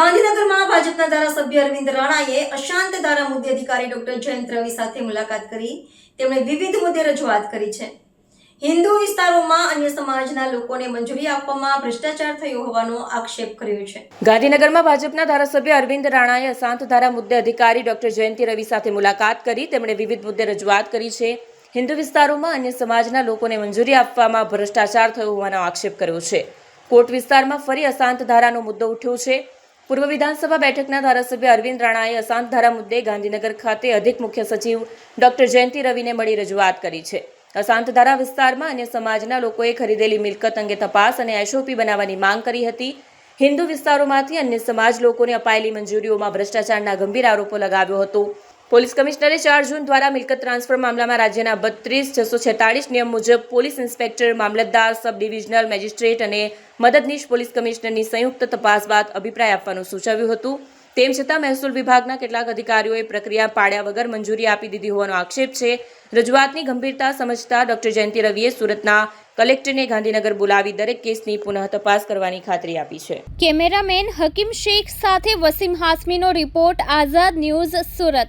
ગાંધીનગરમાં ભાજપના ધારાસભ્ય અરવિંદ રાણાએ અશાંત ધારા મુદ્દે અધિકારી ડોક્ટર જયંત રવિ સાથે મુલાકાત કરી. તેમણે વિવિધ મુદ્દે રજૂઆત કરી છે. હિન્દુ વિસ્તારોમાં અન્ય સમાજના લોકોને મંજૂરી આપવામાં ભ્રષ્ટાચાર થયો હોવાનો આક્ષેપ કર્યો છે. ગાંધીનગરમાં ભાજપના ધારાસભ્ય અરવિંદ રાણાએ અશાંત ધારા મુદ્દે અધિકારી ડોક્ટર જયંતિ રવિ સાથે મુલાકાત કરી. તેમણે વિવિધ મુદ્દે રજૂઆત કરી છે. હિન્દુ વિસ્તારોમાં અન્ય સમાજના લોકોને મંજૂરી આપવામાં ભ્રષ્ટાચાર થયો હોવાનો આક્ષેપ કર્યો છે. કોટ વિસ્તારમાં ફરી અશાંત ધારાનો મુદ્દો ઉઠ્યો છે. પૂર્વ વિધાનસભા બેઠકના ધારાસભ્ય અરવિંદ રાણાએ અશાંત ધારા મુદ્દે ગાંધીનગર ખાતે અધિક મુખ્ય સચિવ ડોક્ટર જયંતિ રવિને મળી રજૂઆત કરી છે. અશાંત ધારા વિસ્તારમાં અન્ય સમાજના લોકોએ ખરીદેલી મિલકત અંગે તપાસ અને એસઓપી બનાવવાની માંગ કરી હતી. હિન્દુ વિસ્તારોમાંથી અન્ય સમાજ લોકોને અપાયેલી મંજૂરીઓમાં ભ્રષ્ટાચારના ગંભીર આરોપો લગાવ્યો હતો. પોલીસ કમિશનરે ચાર જૂન દ્વારા મિલકત ટ્રાન્સફર મામલામાં રાજ્યના બત્રીસ, છસો છેતાળીસ નિયમ મુજબ પોલીસ ઇન્સ્પેક્ટર, મામલતદાર, સબ ડિવિઝનલ, મેજિસ્ટ્રેટ અને મદદનીશ પોલીસ કમિશનરની સંયુક્ત તપાસ બાદ અભિપ્રાય આપવાનું સૂચવ્યું હતું. તેમ છતાં મહેસૂલ વિભાગના કેટલાક અધિકારીઓએ પ્રક્રિયા પાડ્યા વગર મંજૂરી આપી દીધી હોવાનો આક્ષેપ છે. રજૂઆતની ગંભીરતા સમજતા ડોક્ટર જયંતિ રવિએ સુરતના કલેક્ટરને ગાંધીનગર બોલાવી દરેક કેસની પુનઃ તપાસ કરવાની ખાતરી આપી છે. કેમેરામેન હકીમ શેખ સાથે વસીમ હાસમીનો રિપોર્ટ, આઝાદ ન્યૂઝ સુરત.